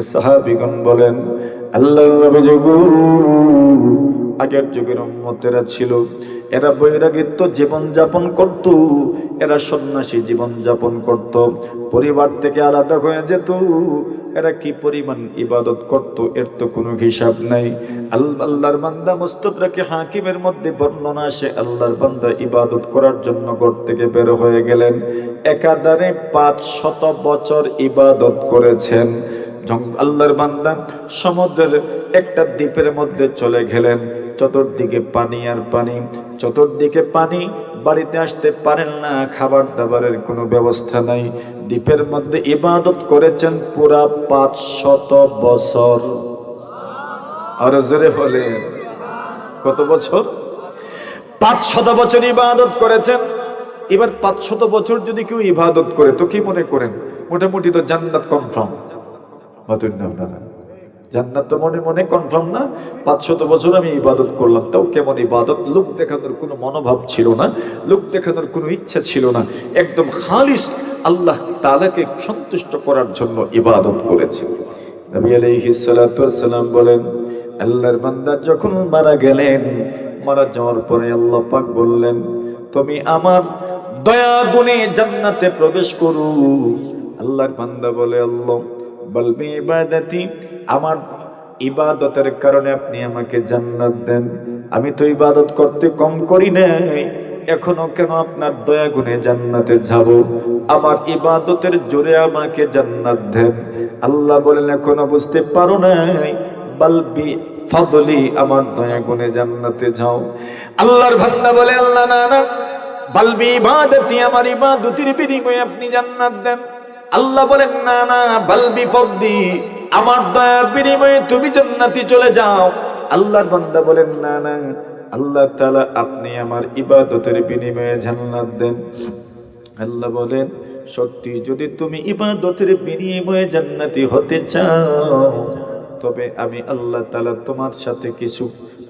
সাহাবিগণ বলেন আগের যুগের ছিল। এরা বৈরাগিত্ব জীবন যাপন করত, এরা সন্ন্যাসী জীবন যাপন করত, পরিবার থেকে আলাদা হয়ে যেত, এরা কি পরিমাণ ইবাদত করত, এর তো কোনো হিসাব নাই। আল- আল্লাহর বান্দা মুস্তদরাকে হাকিমের মধ্যে বর্ণনা আসে, আল্লাহর বান্দা ইবাদত করার জন্য ঘর থেকে বের হয়ে গেলেন। একাধারে পাঁচ শত বছর ইবাদত করেছেন। আল্লাহর বান্দা সমুদ্রের একটা দ্বীপের মধ্যে চলে গেলেন, চতুর্দিকে পানি আর পানি, চতুর্দিকে পানি, বাড়িতে আসতে পারেন না খাবার দাবারের কোনো ব্যবস্থা নাই। দ্বীপের মধ্যে ইবাদত করেছেন পুরা পাঁচ শত বছর। আর জোরে বলে কত বছর? পাঁচ শত বছর ইবাদত করেছেন। এবার পাঁচ শত বছর যদি কেউ ইবাদত করে, তো কি মনে করেন? মোটামুটি তো জান্নাত কনফার্ম মাতুন আপনারা। জান্নাত তো মনে মনে কনফার্ম না পাঁচশত বছর আমি ইবাদত করলাম, তাও কেমন ইবাদত? লোক দেখানোর কোনো মনোভাব ছিল না, লোক দেখানোর কোনো ইচ্ছা ছিল না। একদম খালিস আল্লাহ তালাকে সন্তুষ্ট করার জন্য ইবাদত করেছে। নবী আলাইহিস সালাতু বলেন, আল্লাহর বান্দা যখন মারা গেলেন, মারা যাওয়ার পরে আল্লাহ পাক বললেন, তুমি আমার দয়া গুণে জান্নাতে প্রবেশ করু। আল্লাহর বান্দা বলে, আল্লাহ বলবি ইবাদতি, আমার ইবাদতের কারণে আপনি আমাকে জান্নাত দেন। আমি তো ইবাদত করতে কম করি নাই, এখনও কেন আপনার দয়া গুণে জান্নাতে যাব? আমার ইবাদতের জোরে আমাকে জান্নাত দেন। আল্লাহ বলেন, এখনও বুঝতে পারো নাই বালবি ফাদলি, আমার দয়া গুণে জান্নাতে যাও। আল্লাহর ভান্ডা বলে, আল্লাহ না না বালবি ইবাদতি, আমার ইবাদতির বিনিময়ে আপনি জান্নাত দেন। আল্লাহ বলেন, না না, বালবি ফদলি আমার দয়ার বিনিময়ে তুমি জান্নাতি চলে যাও। আল্লাহর বান্দা বলেন, না না, আল্লাহ তাআলা আপনি আমার ইবাদতের বিনিময়ে জান্নাত দেন। আল্লাহ বলেন, সত্যি, যদি তুমি ইবাদতের বিনিময়ে জান্নাতি হতে চাও, তবে আমি আল্লাহ তাআলা তোমার সাথে কিছু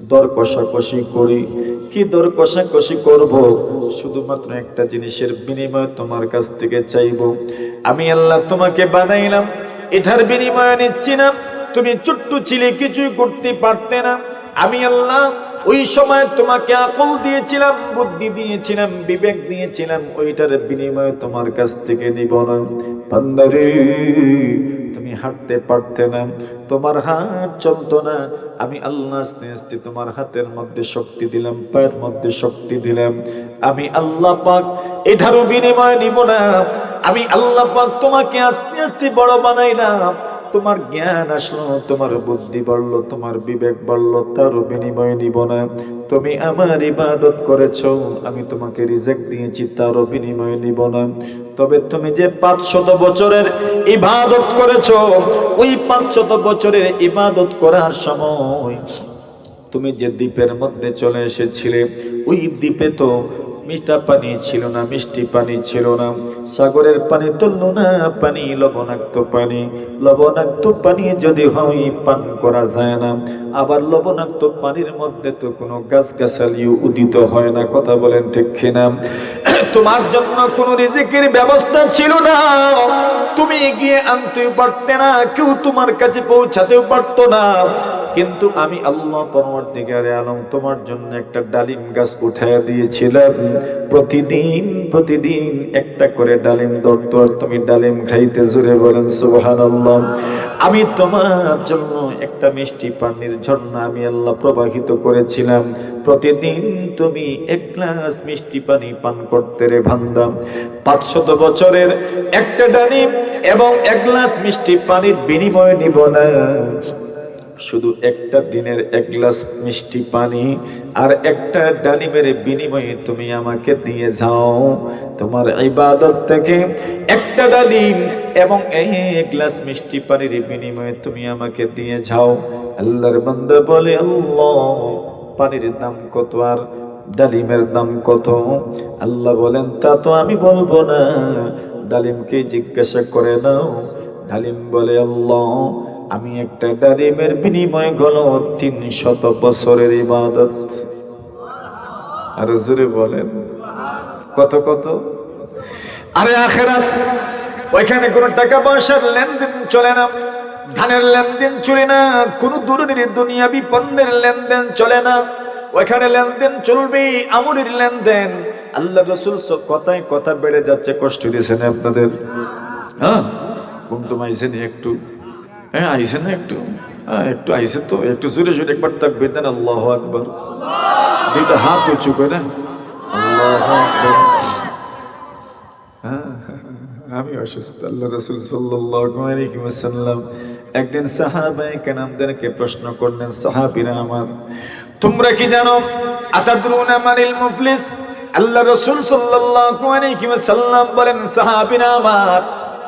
দর কষাকষি করি। কি দর কষাকষি করব? শুধুমাত্র একটা জিনিসের বিনিময় তোমার কাছ থেকে চাইব। আমি আল্লাহ তোমাকে বানাইলাম, এটার বিনিময় নিচ্ছি না। তুমি চুট্টু ছিলে, কিছুই করতে পারতে না। আমি আল্লাহ ওই সময় তোমাকে আকল দিয়েছিলাম, বুদ্ধি দিয়েছিলাম, বিবেক দিয়েছিলাম, ওইটার বিনিময়ে তোমার কাছ থেকে নিব না। তুমি হাঁটতে পারতে না, তোমার হাত চলতো না। আমি আল্লাহ আস্তে আস্তে তোমার হাতের মধ্যে শক্তি দিলাম, পায়ের মধ্যে শক্তি দিলাম। আমি আল্লাহ পাক এটারও বিনিময় নিব না। আমি আল্লাহ পাক তোমাকে আস্তে আস্তে বড় বানাইলাম। তোমার জ্ঞান আসলো, তোমার বুদ্ধি বাড়লো, তোমার বিবেক বাড়লো, তারও বিনিময় নিব না। তুমি আমার ইবাদত করেছ, আমি তোমাকে রিজেক্ট দিয়েছি, তারও বিনিময় নিব না। তবে তুমি যে পাঁচশত বছরের ইবাদত করেছ, ওই পাঁচশত বছরের ইবাদত করার সময় তুমি যে দ্বীপের মধ্যে চলে এসেছিলে, ওই দ্বীপে তো মিঠা পানি ছিল না, মিষ্টি পানি ছিল না। সাগরের পানি তুলল না, পানি লবণাক্ত পানি। লবণাক্ত পানি যদি হয়, পান করা যায় না। আবার লবণাক্ত পানির মধ্যে তো কোনো গাছ গাছালিও উদিত হয় না, কথা বলেন ঠিক কিনা? তোমার জন্য কোনো রিজিকের ব্যবস্থা ছিল না। তুমি গিয়ে আনতেও পারতে না, কেউ তোমার কাছে পৌঁছাতেও পারতো না। কিন্তু আমি আল্লাহ পরবর্তীকারে আলম, তোমার জন্য একটা ডালিম গাছ উঠাইয়া দিয়েছিলাম। প্রতিদিন প্রতিদিন একটা করে ডালিম আর তুমি ডালিম খাইতে জুড়ে বলেন, সুবহানাল্লাহ। আমি তোমার জন্য একটা মিষ্টি পানির ঝর্ণা আমি আল্লাহ প্রবাহিত করেছিলাম। প্রতিদিন তুমি এক গ্লাস মিষ্টি পানি পান করতে রে ভান্দাম পাঁচশত বছরের একটা ডালিম এবং এক গ্লাস মিষ্টি পানির বিনিময় নিব না। শুধু একটা দিনের এক গ্লাস মিষ্টি পানি আর একটা ডালিমের বিনিময়ে তুমি আমাকে দিয়ে যাও। তোমার ইবাদত থেকে একটা ডালিম এবং এই এক গ্লাস মিষ্টি পানির বিনিময়ে তুমি আমাকে দিয়ে যাও। আল্লাহর বান্দা বলে, আল্লাহ পানির দাম কত আর ডালিমের দাম কত? আল্লাহ বলেন, তা তো আমি বলব না। ডালিমকে জিজ্ঞাসা করে নাও। ডালিম বলে, আল্লাহ, আমি একটা ডালিমের বিনিময় গল তিন শত বছরের ইবাদত। আর জুড়ে বলেন, কত কত? আরে আখেরাত, ওইখানে কোনো টাকা পয়সার লেনদেন চলে না। ধানের লেনদেন চলে না কোনো দূরের দুনিয়াবি পণ্যের লেনদেন চলে না। ওইখানে লেনদেন চলবে আমলের লেনদেন। আল্লাহ রসুল কথায় কথা বেড়ে যাচ্ছে কষ্ট দিয়েছেন আপনাদের? হ্যাঁ? ঘুম তো আইসেন একটু। হ্যাঁ আইসেন না একটু? হ্যাঁ একটু আইসেন তো একটু জোরে জোরে একবার তাকবে দেন আল্লাহ আকবর। দুইটা হাত উঁচু করে। আল্লাহ হ্যাঁ, আমি অসুস্থ আল্লাহ রসুল সাল্লাম একদিন সাহাবাই কেনামদেরকে প্রশ্ন করলেন, সাহাবিরা আমার, তোমরা কি জানো, আতাদরুনা মানিল মুফলিস? আল্লাহ রসুল সাল্লাল্লাহু আলাইহি ওয়াসাল্লাম বলেন, সাহাবিরা আমার,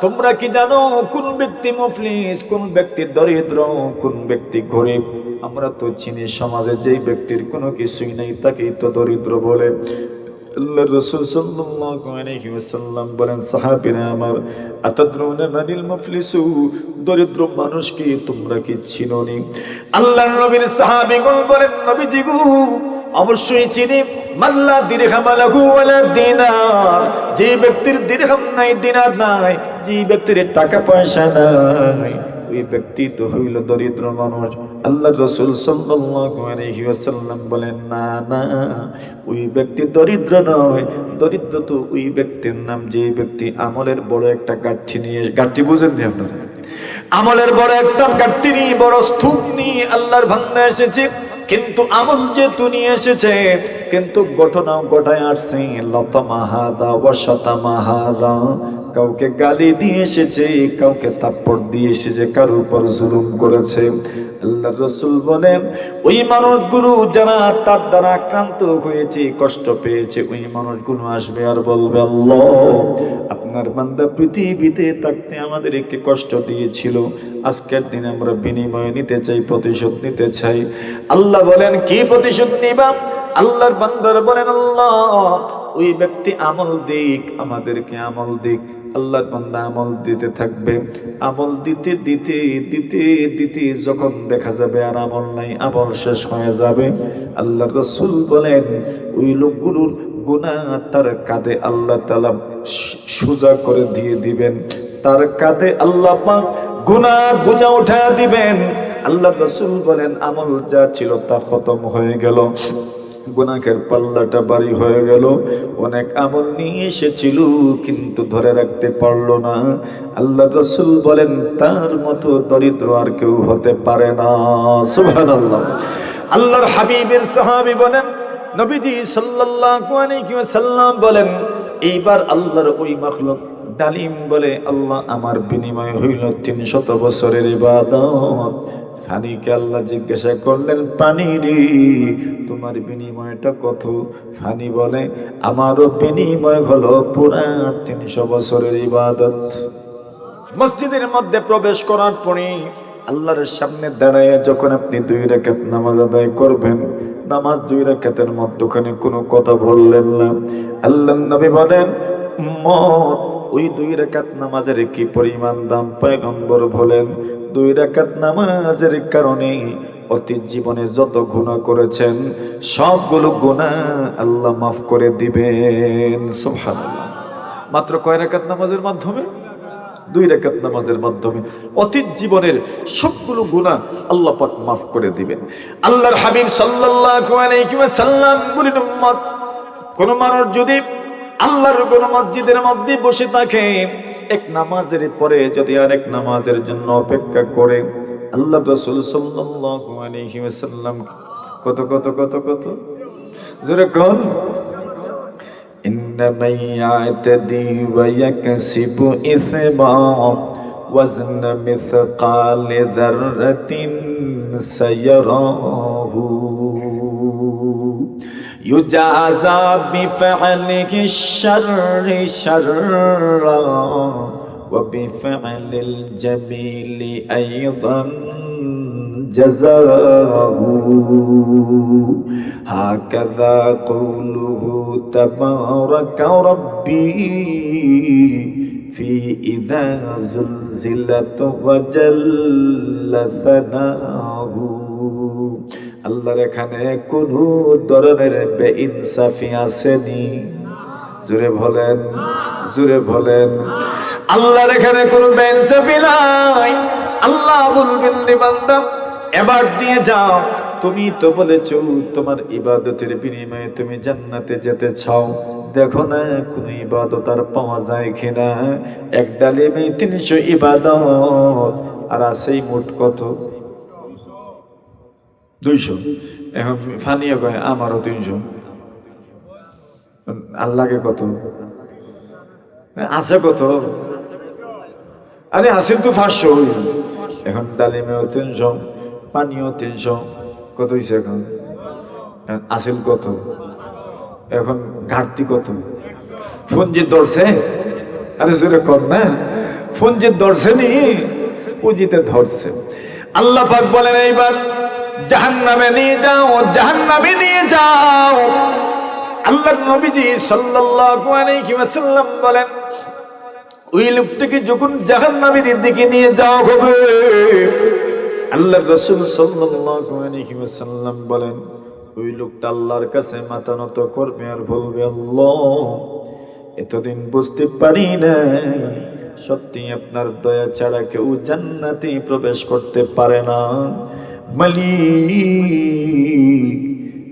তোমরা কি জানো কোন ব্যক্তি মুফলিস, কোন ব্যক্তি দরিদ্র, কোন ব্যক্তি গরিব? আমরা তো চিনি সমাজে যেই ব্যক্তির কোনো কিছুই নেই, তাকেই তো দরিদ্র বলে। আল্লাহ রাসূল সাল্লাল্লাহু আলাইহি ওয়াসাল্লাম বলেন, সাহাবীরা আমার, আতাদরুনা মানিল মুফলিসু? দরিদ্র কি তোমরা কি চিনোনি? আল্লাহর নবীর সাহাবীগণ বলেন, নবীজি গো, অবশ্যই চিনি। মাল্লা দিরহাম লাহু ওয়ালা দিনার যে ব্যক্তির দিরহাম নাই, দিনার নাই। যে ব্যক্তির টাকা পয়সা নাই ওই ব্যক্তি তো হইল দরিদ্র মানুষ। আল্লাহ রসুল সাল্লাম বলেন, না না, ওই ব্যক্তি দরিদ্র নয়। দরিদ্র তো ওই ব্যক্তির নাম যে ব্যক্তি আমলের বড় একটা গাঠি নিয়ে গাঠি বুঝেন নি আপনারা? আমলের বড় একটা গাঠি নিয়ে, বড় স্তূপ নিয়ে আল্লাহর ভান্না এসেছে। কিন্তু আমল যেহেতু নিয়ে এসেছে, কিন্তু ঘটনাও ঘটায় আসছে। লতা মাহাদা কাউকে গালি দিয়ে এসেছে, কাউকে তাপ্পড় দিয়ে এসেছে, কারোর উপর জুলুম করেছে। আল্লাহ রসুল বলেন, ওই মানুষগুলো যারা তার দ্বারা আক্রান্ত হয়েছে, কষ্ট পেয়েছে, ওই মানুষগুলো আসবে আর বলবে, আল্লাহ, আপনার বান্দা পৃথিবীতে থাকতে আমাদেরকে কষ্ট দিয়েছিল। আজকের দিনে আমরা বিনিময় নিতে চাই, প্রতিশোধ নিতে চাই। আল্লাহ বলেন, কি প্রতিশোধ নিবা আল্লাহর বান্দার বলেন, আল্লাহ, ওই ব্যক্তি আমল দিক, আমাদেরকে আমল দিক। আল্লাহর বান্দা আমল দিতে থাকবে। আমল দিতে দিতে দিতে দিতে যখন দেখা যাবে আর আমল নাই, আমল শেষ হয়ে যাবে। আল্লাহ রসুল বলেন, ওই লোকগুলোর গুণা তার কাঁধে আল্লাহ তালা সোজা করে দিয়ে দিবেন। তার কাঁধে আল্লাহ পাক গুণা বোঝা উঠা দিবেন। আল্লাহ রসুল বলেন, আমল যা ছিল তা খতম হয়ে গেল। গুনাখের পাল্লাটা বাড়ি হয়ে গেল। অনেক আমল নিয়ে এসেছিল, কিন্তু ধরে রাখতে পারল না। আল্লাহ রসুল বলেন, তার মতো দরিদ্র আর কেউ হতে পারে না। সুবহানাল্লাহ। আল্লাহর হাবিবের সাহাবী বলেন, নবীজি ওয়াসাল্লাম বলেন, এইবার আল্লাহর ওই মাখলুক ডালিম বলে, আল্লাহ আমার বিনিময় হইল তিনশত বছরের ইবাদত। ফানিকে আল্লাহ জিজ্ঞাসা করলেন, পানি রে, তোমার বিনিময়টা কত? ফানি বলে, আমারও বিনিময় হলো পুরা তিনশো বছরের ইবাদত। মসজিদের মধ্যে প্রবেশ করার পরে আল্লাহর সামনে দাঁড়ায় যখন আপনি দুই রেখাত নামাজ আদায় করবেন, নামাজ দুই রেখাতের মধ্যখানে কোনো কথা বললেন না। আল্লাহ নবী বলেন মত ওই দুই রেখাত নামাজের কি পরিমাণ দাম? পয়গম্বর বলেন দুই রেখাত নামাজের কারণে অতীত জীবনে যত গুণা করেছেন, সবগুলো গুণা আল্লাহ মাফ করে দিবেন। মাত্র কয় রেখাত নামাজের মাধ্যমে? দুই রেখাত নামাজের মাধ্যমে। অতীত জীবনের সবগুলো গুনাহ আল্লাহ পাক মাফ করে দিবেন। আল্লাহর হাবিব ওয়াসাল্লাম বলেন কোন মানুষ যদি আল্লাহর কোন মসজিদের মধ্যে বসে থাকে এক নামাজের পরে যদি আরেক নামাজের জন্য অপেক্ষা করে আল্লাহ রাসূল সাল্লাল্লাহু আলাইহি ওয়াসাল্লাম কত কত কত কত জোরে কোন إن من يعتدي ويكسب إثما وزن مثقال ذرة سيراه يجازى بفعله الشر شرا وبفعل الجميل أيضا جزاءه هكذا قوله تبارك ربي في إذا زلزلت وجل ثناه আল্লাহর এখানে কোন ধরনের বেইনসাফি আসেনি জুড়ে বলেন জুড়ে বলেন আল্লাহর এখানে কোনো বেইনসাফি নাই। আল্লাহ বলবেন রে বান্দা, এবার দিয়ে যাও। তুমি তো বলেছ, তোমার ইবাদতের বিনিময়ে তুমি জান্নাতে যেতে চাও। দেখো না, কোন ইবাদত আর পাওয়া যায় কিনা। এক ডালিমে তিনশো ইবাদত, আর আছে মোট কত? দুইশো। এখন ফানিয়ে কয়, আমারও তিনশো। আল্লাহকে কত? আছে কত? আরে আসিল তো পাঁচশো। এখন ডালিমেও তিনশো পানিও তিনশো। কত হয়েছে এখন? আসিল কত? এখন ঘাটতি কত? ফোন যে ধরছে? আরে জোরে কর না। যে ধরছে নি? পুঁজিতে ধরছে। আল্লাহ পাক বলেন, এইবার জাহান্নামে নিয়ে যাও, জাহান্নামে নিয়ে যাও। আল্লাহর নবীজি সাল্লাল্লাহু আলাইহি ওয়াসাল্লাম বলেন ওই লোকটাকে যখন জাহান্নামীদের দিকে নিয়ে যাওয়া হবে, আল্লাহর রাসূল আলাইহি বলেন, ওই লোকটা আল্লাহর কাছে মাথা নত করবে আর বলবে, আল্লাহ, এতদিন বুঝতে পারি না সত্যি আপনার দয়া ছাড়া কেউ জান্নাতে প্রবেশ করতে পারে না। মালিক,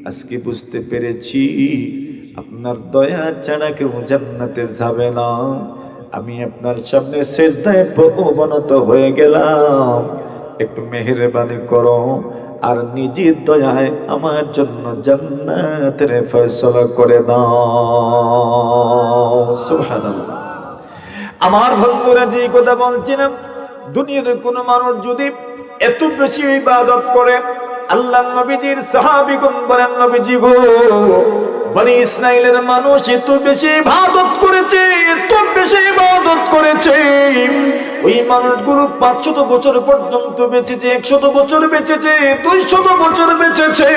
আজকে বুঝতে পেরেছি, আপনার দয়া ছাড়া কেউ জান্নাতে যাবে না। আমি আপনার সামনে শেষদায় অবনত হয়ে গেলাম। একটু মেহেরবানি করো আর নিজের দয়ায় আমার জন্য জান্নাতের ফয়সলা করে দাও। সুবহানাল্লাহ। আমার বন্ধুরা, যে কথা বলছিলাম, দুনিয়াতে কোনো মানুষ যদি এত বেশি ইবাদত করে আল্লাহ নবীজির সাহাবিগণ বলেন, নবীজি গো বনি ইসরায়েলের মানুষ এত বেশি ইবাদত করেছে, এত বেশি ইবাদত করেছে। ওই মানুষগুলো পাঁচশত বছর পর্যন্ত বেঁচেছে, একশত বছর বেঁচেছে, দুইশত বছর বেঁচেছে,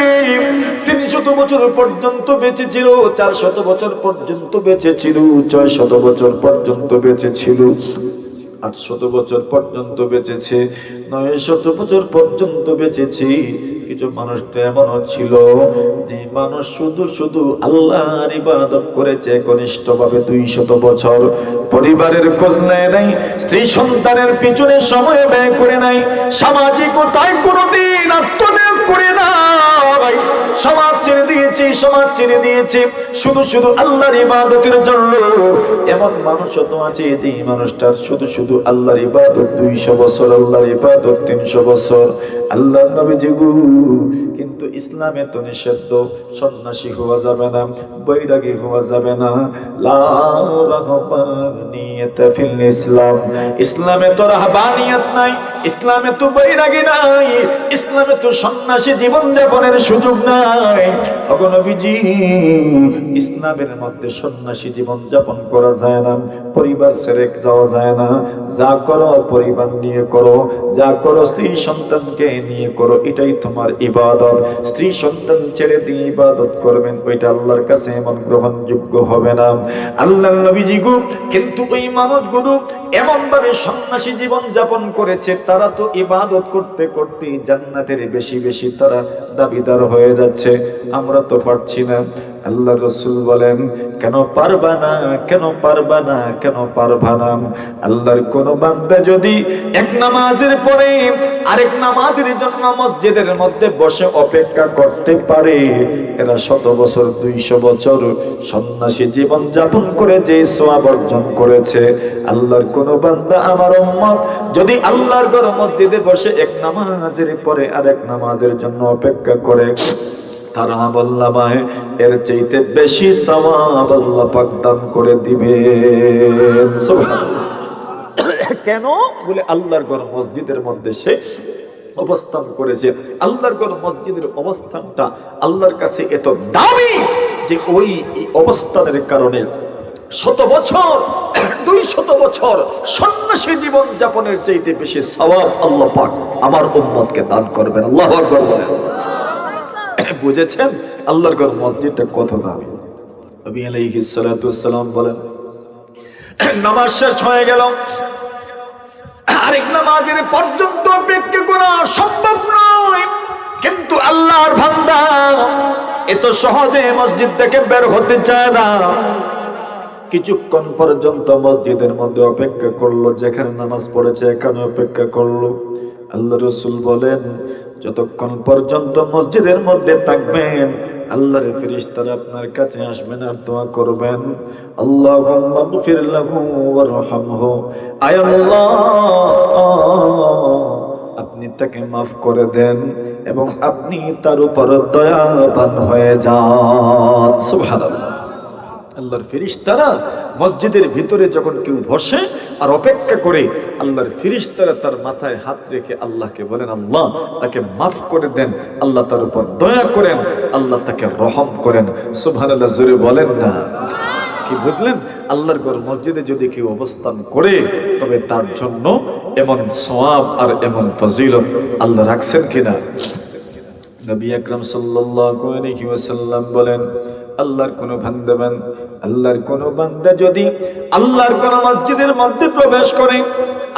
তিনশত বছর পর্যন্ত বেঁচেছিল, চারশত বছর পর্যন্ত বেঁচেছিল ছয় শত বছর পর্যন্ত বেঁচেছিল। আটশত বছর পর্যন্ত বেঁচেছে নয় শত বছর পর্যন্ত বেঁচেছে। কিছু মানুষ তো এমনও ছিল যে মানুষ শুধু শুধু আল্লাহর ইবাদত করেছে কনিষ্ঠ ভাবে দুই শত বছর। পরিবারের খোঁজ নেয় নাই, স্ত্রী সন্তানের পিছনে সময় ব্যয় করে নাই, সামাজিকতায় কোনোদিন আত্মনিয়োগ করে নাই। সমাজ ছেড়ে দিয়েছি, সমাজ ছেড়ে দিয়েছি, শুধু শুধু আল্লাহর ইবাদতের জন্য। এমন মানুষও তো আছে যে মানুষটার শুধু শুধু আল্লাহর ইবাদত দুইশো বছর, আল্লাহর ইবাদত তিনশো বছর। আল্লাহর নবী জিগু কিন্তু ইসলামে তো নিষেধ সন্ন্যাসী হওয়া যাবে না, বৈরাগী হওয়া যাবে না। লা রাহবানিয়াতা ফিল ইসলাম। ইসলামে তো রাহবানিয়াত নাই ইসলামে তো বৈরাগী নাই, ইসলামে তো সন্ন্যাসী জীবন যাপনের সুযোগ নাই। অগণবীজি ইসলামের মধ্যে সন্ন্যাসী জীবন যাপন করা যায় না, পরিবার ছেড়ে যাওয়া যায় না। যা করো পরিবার নিয়ে করো, যা করো স্ত্রী সন্তানকে নিয়ে করো, এটাই তোমার ইবাদত। স্ত্রী সন্তান ছেড়ে দিয়ে ইবাদত করবেন, ওইটা আল্লাহর কাছে এমন গ্রহণযোগ্য হবে না। আল্লাহ নবীজি গো, কিন্তু ওই মানুষগুলো এমন ভাবে সন্ন্যাসী জীবন যাপন করেছে তারা তো ইবাদত করতে করতে জান্নাতের বেশি বেশি তারা দাবিদার হয়ে যাচ্ছে। আমরা তো পারছি না। আল্লাহ রসুল বলেন, কেন পারবা না? কেন পারবা না? কেন পারবা না? আল্লাহর কোন বান্দা যদি এক নামাজের পরে আরেক নামাজের জন্য মসজিদের মধ্যে বসে অপেক্ষা করতে পারে, এরা শত বছর, দুইশো বছর সন্ন্যাসী জীবন যাপন করে যে সোয়াব অর্জন করেছে। আল্লাহর কোন বান্দা আমার উম্মত যদি আল্লাহর ঘর মসজিদে বসে এক নামাজের পরে আরেক নামাজের জন্য অপেক্ষা করে তারা বল্লামায় এর চাইতে বেশি সওয়াব আল্লাহ পাক দান করে দিবে কেন? বলে আল্লাহর ঘর মসজিদের মধ্যে সে অবস্থান করেছে। আল্লাহর ঘর মসজিদের অবস্থানটা আল্লাহর কাছে এত দামি যে ওই অবস্থানের কারণে শত বছর, দুই শত বছর সন্ন্যাসী জীবন যাপনের চাইতে বেশি সওয়াব আল্লাহ পাক আমার উম্মতকে দান করবেন। আল্লাহ আকবর বুঝেছেন? আল্লাহর ঘর মসজিদটা কত দামি। নবী আলাইহিস সালাতু সালাম বলেন, নামাজ শেষ হয়ে গেল। আরেক নামাজের পর্যন্ত অপেক্ষা করা সম্ভব নয়। কিন্তু আল্লাহর ভান্দা এত সহজে মসজিদ থেকে বের হতে চায় না। কিছুক্ষণ পর্যন্ত মসজিদের মধ্যে অপেক্ষা করল, যেখানে নামাজ পড়েছে এখানে অপেক্ষা করল। আল্লাহ রসুল বলেন, যতক্ষণ পর্যন্ত মসজিদের মধ্যে থাকবেন, আল্লাহর ফেরেশতারা আপনার কাছে আসবেন আর দোয়া করবেন। আল্লাহুম্মা গফির লাহু ওয়ারহামহু আয় আল্লাহ, আপনি তাকে মাফ করে দেন এবং আপনি তার উপর দয়াবান হয়ে যান। সুবহানাল্লাহ। আল্লাহর ফিরিস্তারা মসজিদের ভিতরে যখন কেউ বসে আর অপেক্ষা করে, আল্লাহর ফিরিস্তারা তার মাথায় হাত রেখে আল্লাহকে বলেন, আল্লাহ, তাকে মাফ করে দেন, আল্লাহ তার উপর দয়া করেন, আল্লাহ তাকে রহম করেন। সুবহানাল্লাহ, জোরে বলেন না। কি বুঝলেন? আল্লাহর ঘর মসজিদে যদি কেউ অবস্থান করে, তবে তার জন্য এমন সোয়াব আর এমন ফজিলত আল্লাহ রাখছেন কিনা? নবী আকরাম সাল্লাল্লাহু আলাইহি ওয়াসাল্লাম বলেন, আল্লাহর কোন বান্দাবান আল্লাহর কোন বান্দা যদি আল্লাহর কোন মসজিদের মধ্যে প্রবেশ করে,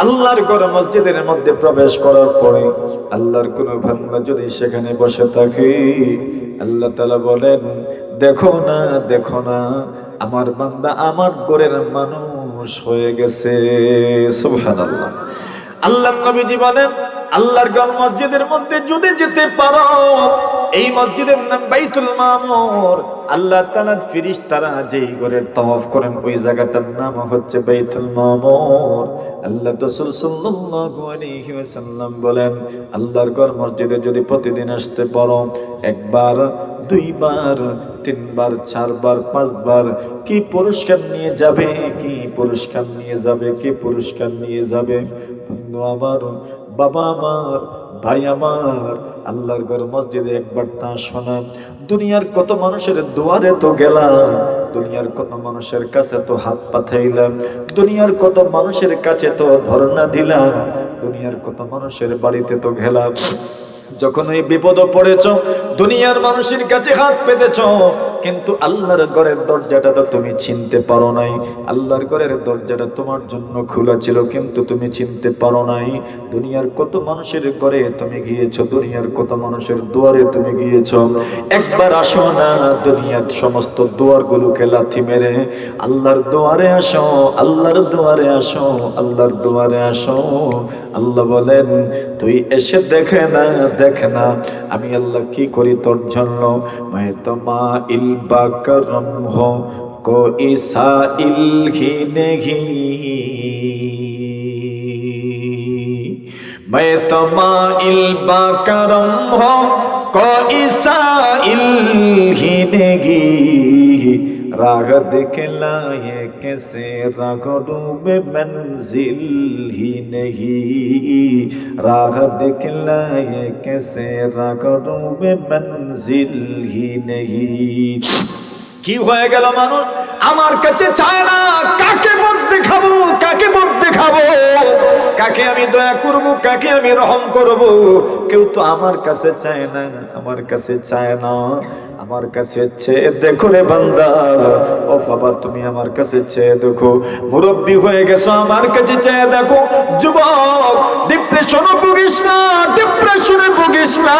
আল্লাহর কোন মসজিদের মধ্যে প্রবেশ করার পরে আল্লাহর কোন বান্দা যদি সেখানে বসে থাকে, আল্লাহ তাআলা বলেন, দেখো না দেখো না, আমার বান্দা আমার ঘরের মানুষ হয়ে গেছে। সুবহানাল্লাহ। আল্লাহ নবীজি বলেন, আল্লাহর ঘর মসজিদের মধ্যে যদি যেতে পারো, এই মসজিদের নাম বাইতুল মামুর। আল্লাহ তাআলার তারা যেই ঘরের তওয়াফ করেন, ওই জায়গাটার নাম হচ্ছে বাইতুল মামুর। আল্লাহ রাসূল সাল্লাল্লাহু আলাইহি ওয়াসাল্লাম বলেন, আল্লাহর ঘর মসজিদে যদি প্রতিদিন আসতে পারো, একবার, দুইবার, তিনবার, চারবার, পাঁচবার, কি পুরস্কার নিয়ে যাবে, কি পুরস্কার নিয়ে যাবে, কি পুরস্কার নিয়ে যাবে? বন্ধু আমার, বাবা আমার, ভাই আমার আল্লাহর ঘর মসজিদে একবার তা শোনা। দুনিয়ার কত মানুষের দুয়ারে তো গেলাম, দুনিয়ার কত মানুষের কাছে তো হাত পাঠাইলাম, দুনিয়ার কত মানুষের কাছে তো ধর্ণা দিলাম, দুনিয়ার কত মানুষের বাড়িতে তো গেলাম। যখন এই বিপদ পড়েছ, দুনিয়ার মানুষের কাছে হাত পেতেছ, কিন্তু আল্লাহর ঘরের দরজাটা তো তুমি চিনতে পারো নাই। আল্লাহর ঘরের দরজাটা তোমার জন্য খোলা ছিল, কিন্তু তুমি চিনতে পারো নাই। দুনিয়ার কত মানুষের ঘরে তুমি গিয়েছো, দুনিয়ার কত মানুষের দুয়ারে তুমি গিয়েছো। একবার আসো না দুনিয়ার সমস্ত দুয়ারগুলোকে লাথি মেরে। আল্লাহর দুয়ারে আসো, আল্লাহর দুয়ারে আসো, আল্লাহর দুয়ারে আসো। আল্লাহ বলেন, তুই এসে দেখে না দেখে না আমি আল্লাহ কি করি তোর জন্য मैं तो माइल बकरम हो कोई साइल ही नहीं मैं तो माइल बकरम हो कोई साइल ही नहीं राग दिखलाए कैसे राग डूबे मंजिल ही नहीं राग दिखलाए कैसे राग डूबे मंजिल ही नहीं কি হয়ে গেল মানুষ আমার কাছে চায় না কাকে মত দেখাবো কাকে মত দেখাবো কাকে আমি দয়া করব কাকে আমি রহম করব কেউ তো আমার কাছে চায় না আমার কাছে চায় না আমার কাছে চেয়ে দেখো রে বান্দা। ও বাবা, তুমি আমার কাছে চেয়ে দেখো। মুরব্বী হয়ে গেছো আমার কাছে চেয়ে দেখো। যুবক ডিপ্রেশনে ভুগিস না ডিপ্রেশনে ভুগিস না।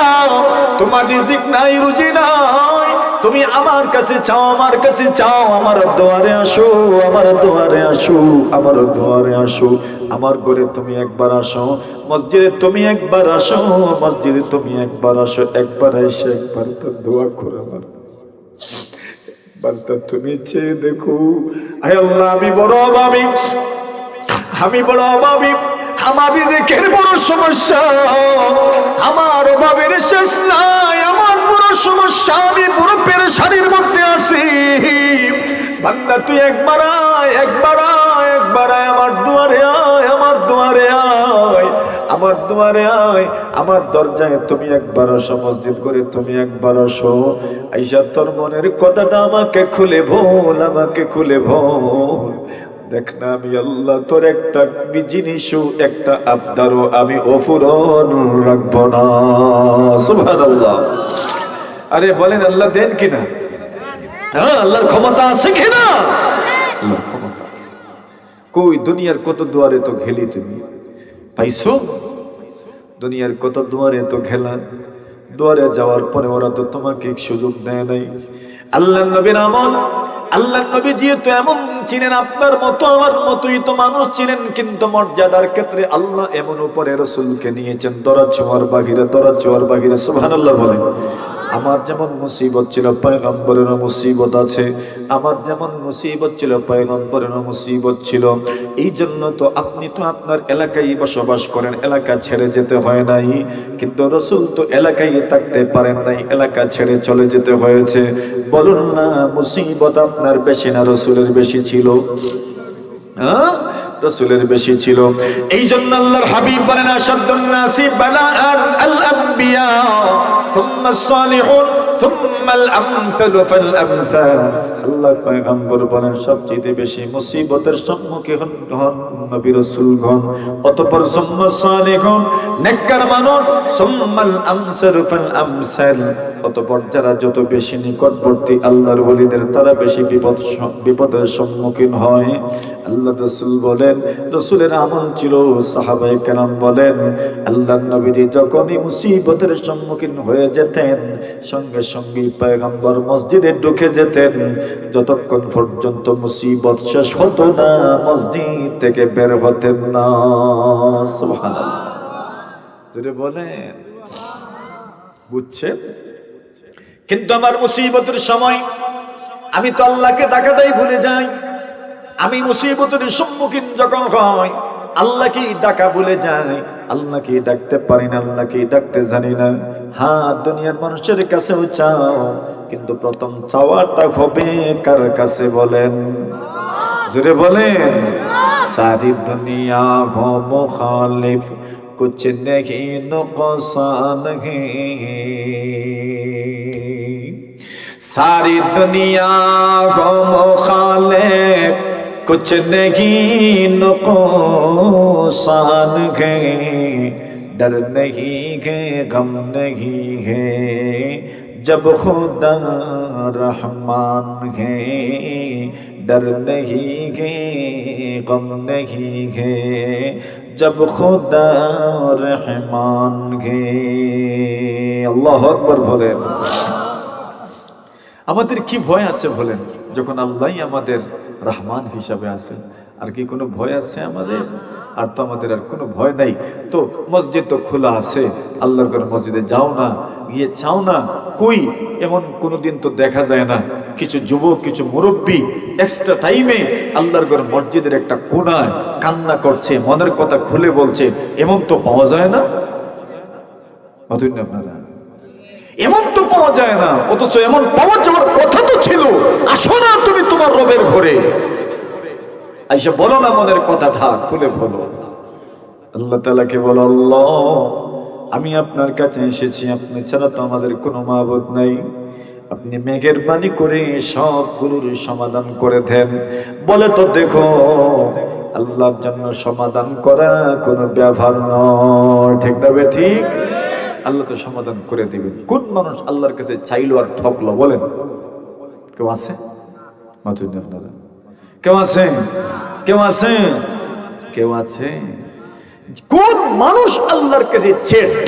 তোমার রিজিক নাই, রুজি নাই। তুমি আমার কাছে চাও, আমার কাছে চাও, আমার দোয়ারে আসো, আমার দোয়ারে আসো, আমার দোয়ারে আসো। আমার ঘরে তুমি একবার আসো, মসজিদে তুমি একবার আসো, মসজিদে তুমি একবার আসো, একবার এসে একবার তো দোয়া করে আমার। বার্তা তুমি চেয়ে দেখো। আয় আল্লাহ, আমি বড় অভাবী। আমি বড় অভাবী। আমার রিজিকের বড় সমস্যা, আমার অভাবের শেষ নাই, আমার বড় সমস্যা, আমি আছি বান্দা, তুই একবার আয় একবার আয় একবার আয়, আমার দুয়ারে আয়, আমার দুয়ারে আয়, আমার দুয়ারে আয়, আমার দরজায় তুমি একবার আসো, মসজিদ করে তুমি একবার আসো। আইসা তোর মনের কথাটা আমাকে খুলে ভোল আমাকে খুলে ভোল দেখ না আমি আল্লাহ, তোর একটা জিনিসও একটা আবদারও আমি অফুরন রাখব না। সুভান আল্লাহ আরে বলেন, আল্লাহ দেন কিনা? হ্যাঁ আল্লাহর ক্ষমতা আছে কিনা? আল্লাহর ক্ষমতা আছে। কই, দুনিয়ার কত দুয়ারে তো ঘেলি তুমি? পাইছো? দুনিয়ার কত দুয়ারে তো ঘেলা? দুয়ারে যাওয়ার পরে ওরা তো তোমাকে সুযোগ দেয় নাই। আল্লাহ নবীর আমল আল্লাহ নবী যেহেতু এমন চিনেন, আপনার মতো, আমার মতোই তো মানুষ চিনেন, কিন্তু মর্যাদার ক্ষেত্রে আল্লাহ এমন উপরে রসুলকে নিয়েছেন দরা ছোঁয়ার বাহিরে দরা ছোঁয়ার বাহিরে, সুবহানাল্লাহ বলেন। আমার যেমন মুসিবত ছিল পয়গম্বরের মুসিবত আছে। আমার যেমন মুসিবত ছিল পয়গম্বরের মুসিবত ছিল। এই জন্য তো আপনি তো আপনার এলাকায় বসবাস করেন, এলাকা ছেড়ে যেতে হয় নাই। কিন্তু রসুল তো এলাকায় থাকতে পারেন নাই, এলাকা ছেড়ে চলে যেতে হয়েছে। বলুন না, মুসিবত আপনার বেশি না রসুলের বেশি ছিল? রসুলের বেশি ছিল। এই জন্য আল্লাহর হাবিব বলেন আসাদুন নাসি বালাআন আল আম্বিয়া থুম্মা সালিহুন। সবচেয়ে বেশি মুসিবতের সম্মুখীন হন নবী মানুষ যারা যত বেশি নিকটবর্তী আল্লাহর ওলিদের, তারা বেশি বিপদ বিপদের সম্মুখীন হয়। আল্লাহ রসুল বলেন, রসুলের আমল ছিল সাহাবাই কেরাম বলেন আল্লাহ নবীজি যখনই মুসিবতের সম্মুখীন হয়ে যেতেন, সঙ্গে সঙ্গে পয়গম্বর মসজিদে ঢুকে যেতেন। যতক্ষণ পর্যন্ত মুসিবত শেষ হতো না, মসজিদ থেকে বের হতেন না। বলেন। বুঝছে কিন্তু আমার মুসিবতের সময় আমি তো আল্লাহকে ডাকাটাই ভুলে যাই। আমি মুসিবতের সম্মুখীন যখন হয় আল্লাহকে ডাকা ভুলে যাই? আল্লাহকে ডাকতে পারি না? আল্লাহকে ডাকতে জানি না। হ্যাঁ দুনিয়ার মানুষের কাছেও চাও, কিন্তু প্রথম চাওয়াটা হবে কার কাছে বলেন? জুড়ে বলেন। সারি দুনিয়া হম খালিফ কুছ নেহি নকসান হে। সারি দুনিয়া হম খালে কুছ নেহি নকসান হে। डर नहीं है गम नहीं है जब खुदा रहमान है डर नहीं है गम नहीं है जब खुदा रहमान है আল্লাহ আকবর বলেন আমাদের কি ভয় আছে বলেন যখন আল্লাহই আমাদের রহমান হিসাবে আছেন আর কি কোনো ভয় আছে আমাদের আর তো আমাদের আর কোনো ভয় নাই। তো মসজিদ তো খোলা আছে, আল্লাহর করে মসজিদে যাও না, গিয়ে চাও না, কই? এমন কোনো দিন তো দেখা যায় না। কিছু যুবক, কিছু মুরব্বী এক্সট্রা টাইমে আল্লাহর ঘর মসজিদের একটা কোনায় কান্না করছে, মনের কথা খুলে বলছে, এমন তো পাওয়া যায় না? অতই না আপনারা। এমন তো পাওয়া যায় না, অথচ এমন পাওয়া যাওয়ার কথা তো ছিল। আসো না তুমি তোমার রবের ঘরে। আইসা বলো না মনের কথাটা, খুলে বলো। আল্লাহ তালাকে বলো, আল্লাহ, আমি আপনার কাছে এসেছি, আপনি ছাড়া তো আমাদের কোনো মাহবুদ নাই। আপনি মেঘের বাণী করে সবগুলোর সমাধান করে দেন। বলে তো দেখো, আল্লাহর জন্য সমাধান করা কোনো ব্যবহার নয়। ঠিক না ঠিক? আল্লাহ তো সমাধান করে দিবেন। কোন মানুষ আল্লাহর কাছে চাইলো আর ঠকলো, বলেন। কেউ আছে? মাথুর আপনারা কেউ আছে কেউ আছে কেউ আছে কোন মানুষ আল্লাহর কাছে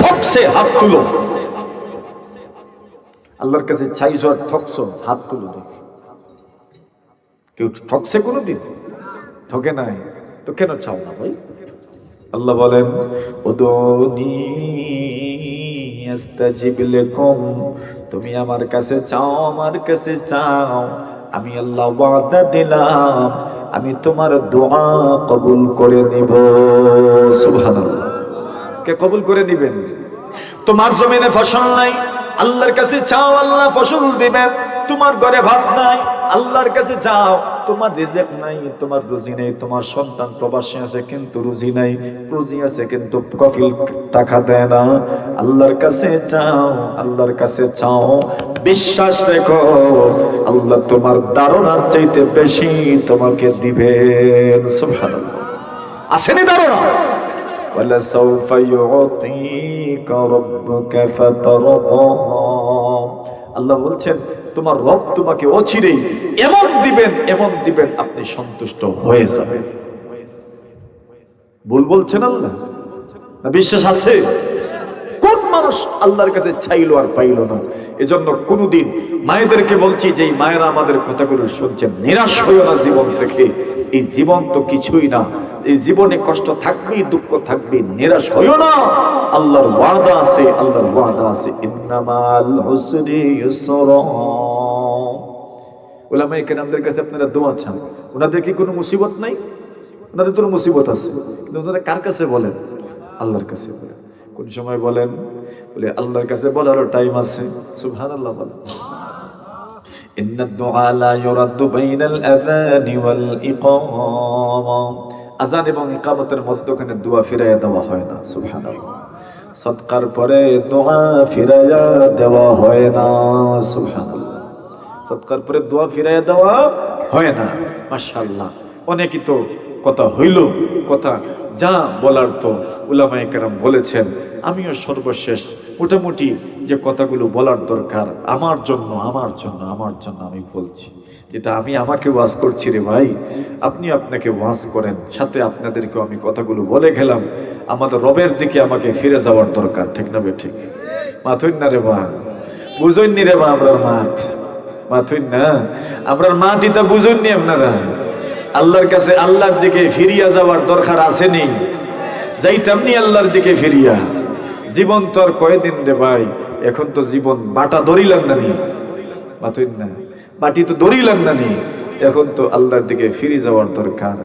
ঠকছে, হাত তুলো। আল্লাহর কাছে চাইছো আর ঠকছো, হাত তুলো দেখি। কেউ ঠকছে কোনোদিন? ঠকে নাই। তো কেন চাও না ভাই? আল্লাহ বলেন লাকুম, তুমি আমার কাছে চাও, আমার কাছে চাও আমি আল্লাহ ওয়াদা দিলাম, আমি তোমার দোয়া কবুল করে নিব। সুবহানাল্লাহ। কে কবুল করে দিবেন তোমার জমিনে ফসল নাই, আল্লাহর কাছে চাও, আল্লাহ ফসল দিবেন। তোমার ঘরে ভাত নাই, আল্লাহর কাছে চাও তোমার রিজেক নাই তোমার রুজি নেই তোমার সন্তান প্রবাসী আছে কিন্তু রুজি নাই রুজি আছে কিন্তু কফিল টাকা দেয় না আল্লাহর কাছে চাও আল্লাহর কাছে চাও বিশ্বাস রেখো আল্লাহ তোমার দারুণার চাইতে বেশি তোমাকে দিবেন সুবহানাল্লাহ আসেনি দারুণা ولسوف يعطيك ربك فترضى আল্লাহ বলছেন তোমার রব তোমাকে অচিরেই এমন দিবেন এমন দিবেন আপনি সন্তুষ্ট হয়ে যাবেন। ভুল বলছেন আল্লাহ? বিশ্বাস আছে? কোন মানুষ আল্লাহর কাছে চাইলো আর পাইলো না। এজন্য কোনোদিন মায়েদেরকে বলছি যে মায়েরা আমাদের কথাগুলো শুনছেন, নিরাশ হইও না জীবন থেকে। এই জীবন তো কিছুই না। এই জীবনে কষ্ট থাকবেই দুঃখ থাকবে নিরাশ হইও না আল্লাহর ওয়াদা আছে আল্লাহর ওয়াদা আছে ইন্নামাল হুসরি ইউসরা ওলামাই কেরামদের কাছে আপনারা দোয়া চান ওনাদের কি কোনো মুসিবত নাই ওনাদের তো মুসিবত আছে কিন্তু ওনারা কার কাছে বলেন আল্লাহর কাছে বলেন কোন সময় বলেন বলে আল্লাহর কাছে বলারও টাইম আছে সুবহান আল্লাহ বলেন إن الدعاء لا يرد بين الأذان والإقامة আজান এবং ইকামতের মধ্যখানে দোয়া ফিরাইয়া দেওয়া হয় না সুহান সৎকার পরে দোয়া ফিরাইয়া দেওয়া হয় না সুহান সৎকার পরে দোয়া ফিরাইয়া দেওয়া হয় না মাসাল্লাহ অনেকই তো কথা হইল, কথা যা বলার তো উলামাইকার বলেছেন। আমিও সর্বশেষ। মোটামুটি যে কথাগুলো বলার দরকার, আমার জন্য আমার জন্য আমার জন্য আমি বলছি। যেটা আমি আমাকে ওয়াজ করছি রে ভাই, আপনি আপনাকে ওয়াজ করেন, সাথে আপনাদেরকেও আমি কথাগুলো বলে গেলাম। আমাদের রবের দিকে আমাকে ফিরে যাওয়ার দরকার, ঠিক না বে ঠিক? মাথুন না রে বা বুঝুন নি রে বা আমরা মাথ মাথুন না আপনার মা দিতা বুঝুননি আপনারা। আল্লাহর কাছে আল্লাহর দিকে ফিরিয়া যাওয়ার দরকার আসেনি। যাইতামনি আল্লাহর দিকে ফিরিয়া। জীবন তো আর রে ভাই। এখন তো জীবন বাটা দড়িলাম না নি। না। বাটি তো দড়িলাম না নি। এখন তো আল্লাহর দিকে ফিরে যাওয়ার দরকার।